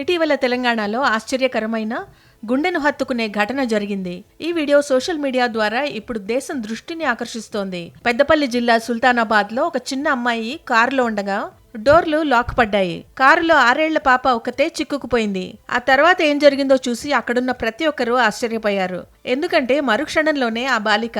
ఇటీవల తెలంగాణలో ఆశ్చర్యకరమైన గుండెను హత్తుకునే ఘటన జరిగింది. ఈ వీడియో సోషల్ మీడియా ద్వారా ఇప్పుడు దేశం దృష్టిని ఆకర్షిస్తోంది. పెద్దపల్లి జిల్లా సుల్తానాబాద్లో ఒక చిన్న అమ్మాయి కారులో ఉండగా డోర్లు లాక్ పడ్డాయి. కారులో ఆరేళ్ళ పాప ఒకతే చిక్కుకుపోయింది. ఆ తర్వాత ఏం జరిగిందో చూసి అక్కడున్న ప్రతి ఒక్కరూ ఆశ్చర్యపోయారు. ఎందుకంటే మరుక్షణంలోనే ఆ బాలిక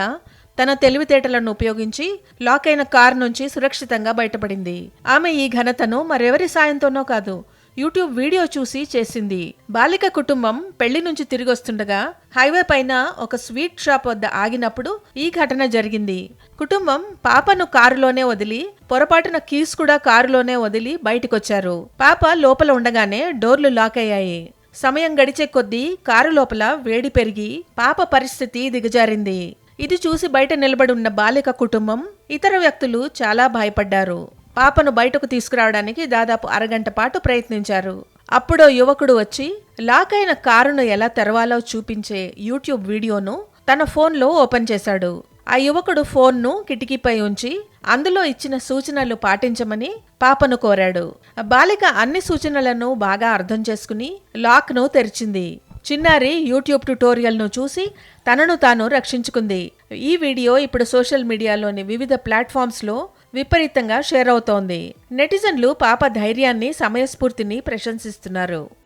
తన తెలివితేటలను ఉపయోగించి లాక్ అయిన కారు నుంచి సురక్షితంగా బయటపడింది. ఆమె ఈ ఘనతను మరెవరి సాయంతోనో కాదు యూట్యూబ్ వీడియో చూసి చేసింది. బాలిక కుటుంబం పెళ్ళి నుంచి తిరిగొస్తుండగా హైవే పైన ఒక స్వీట్ షాప్ వద్ద ఆగినప్పుడు ఈ ఘటన జరిగింది. కుటుంబం పాపను కారులోనే వదిలి పొరపాటున కీస్ కూడా కారులోనే వదిలి బయటకొచ్చారు. పాప లోపల ఉండగానే డోర్లు లాక్ అయ్యాయి. సమయం గడిచే కొద్దీ కారు లోపల వేడి పెరిగి పాప పరిస్థితి దిగజారింది. ఇది చూసి బయట నిలబడి ఉన్న బాలిక కుటుంబం ఇతర వ్యక్తులు చాలా భయపడ్డారు. పాపను బయటకు తీసుకురావడానికి దాదాపు అరగంట పాటు ప్రయత్నించారు. అప్పుడో యువకుడు వచ్చి లాక్ అయిన కారును ఎలా తెరవాలో చూపించే యూట్యూబ్ వీడియోను తన ఫోన్లో ఓపెన్ చేశాడు. ఆ యువకుడు ఫోన్ను కిటికీపై ఉంచి అందులో ఇచ్చిన సూచనలు పాటించమని పాపను కోరాడు. బాలిక అన్ని సూచనలను బాగా అర్థం చేసుకుని లాక్ను తెరిచింది. చిన్నారి యూట్యూబ్ ట్యుటోరియల్ను చూసి తనను తాను రక్షించుకుంది. ఈ వీడియో ఇప్పుడు సోషల్ మీడియాలోని వివిధ ప్లాట్ఫామ్స్లో విపరీతంగా షేర్ అవుతోంది. నెటిజన్లు పాప ధైర్యాన్ని సమయస్ఫూర్తిని ప్రశంసిస్తున్నారు.